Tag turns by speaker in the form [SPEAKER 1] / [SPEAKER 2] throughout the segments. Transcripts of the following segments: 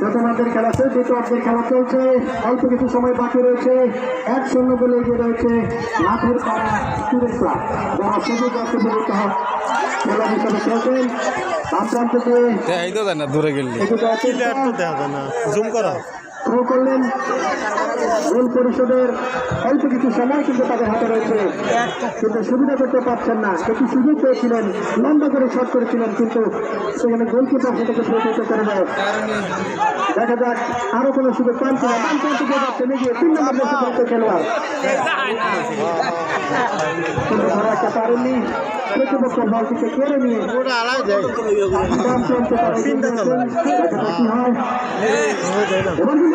[SPEAKER 1] প্রথমার্ধের খেলা চলছে দ্বিতীয় অর্ধের খেলা চলছে। অল্প কিছু সময় বাকি রয়েছে। এক শূন্য বলে এগিয়ে রয়েছে মাঠের পাড়া স্টুডেন্ট ক্লাব যারা সুযোগ অর্থবিহিত খেলা হিসাবে খেলছেন। দিয়ে
[SPEAKER 2] না দূরে গেলি।
[SPEAKER 3] দেখা যায় না। জুম করা
[SPEAKER 1] থ্রো করলেন। রেল পরিষদের অল্প কিছু সময় কিন্তু তাদের হাতে রয়েছে। কিন্তু সুবিধা করতে পারছেন না। একটু সুযোগ পেয়েছিলেন লম্বা করে শট করেছিলেন কিন্তু সেখানে গোলকিপার সেটাকে প্রতিহত করে দেয় দেখা যাক আরও কোনো সুযোগ পান কিনা। পান দিয়ে যাচ্ছে নিজে তিন নম্বর দেশে খেলোয়াড়। কিন্তু ধরা পারেননি। প্রতিপক্ষ বলটিকে কেড়ে নিয়ে এবং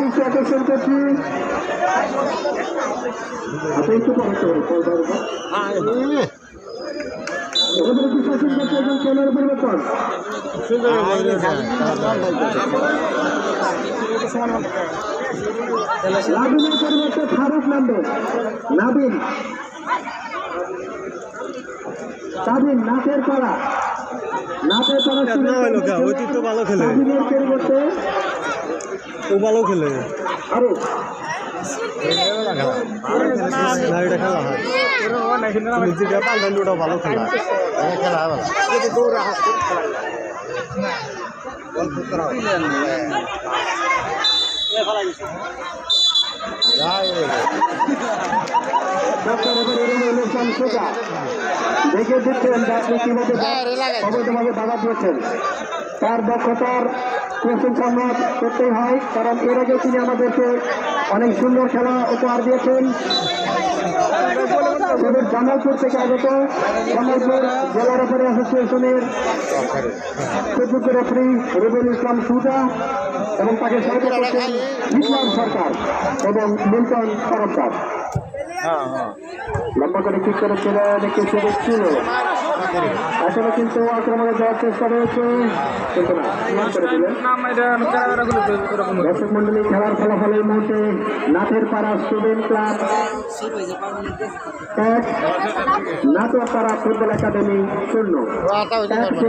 [SPEAKER 1] দৃষ্টি আকর্ষণ করছি আচ্ছা একটু পরে করো, পরে করো। রেফারের দৃষ্টি আকর্ষণ করছি একজন পরিবর্তন নাবিনের পরিবর্তে ফারুক নামবে নাবিন তাবিন নাচের পাড়া
[SPEAKER 3] তো ভালো খেলে। ও ভালো খেলে। হয়। ওটা ভালো খেলা। খেলা হয়
[SPEAKER 1] ডক্টর দেখে দিচ্ছেন যে আপনি কীভাবে অবৈধভাবে দাবা দিয়েছেন তার দক্ষতার প্রশংসা করতেই হয় কারণ এর আগে তিনি আমাদেরকে অনেক সুন্দর খেলা উপহার দিয়েছেন সেদের জামালপুর থেকে আগত জামালপুর জেলা রেফারি অ্যাসোসিয়েশনের চতুর্থ রেফারি রুবেল ইসলাম সুজা এবং তাকে সহায়তা করছেন সরকার। এবং মিল্টন তরফদার লম্বা করে ঠিক করে ছেলে দেখে সুযোগ এখনও কিন্তু আক্রমণে যাওয়ার চেষ্টা রয়েছে। দর্শক মন্ডলী খেলার ফলাফল এই মুহূর্তে নাথের পাড়া স্টুডেন্ট ক্লাব। এক নাটোর পাড়া ফুটবল একাডেমি শূন্য। এক, শূন্য।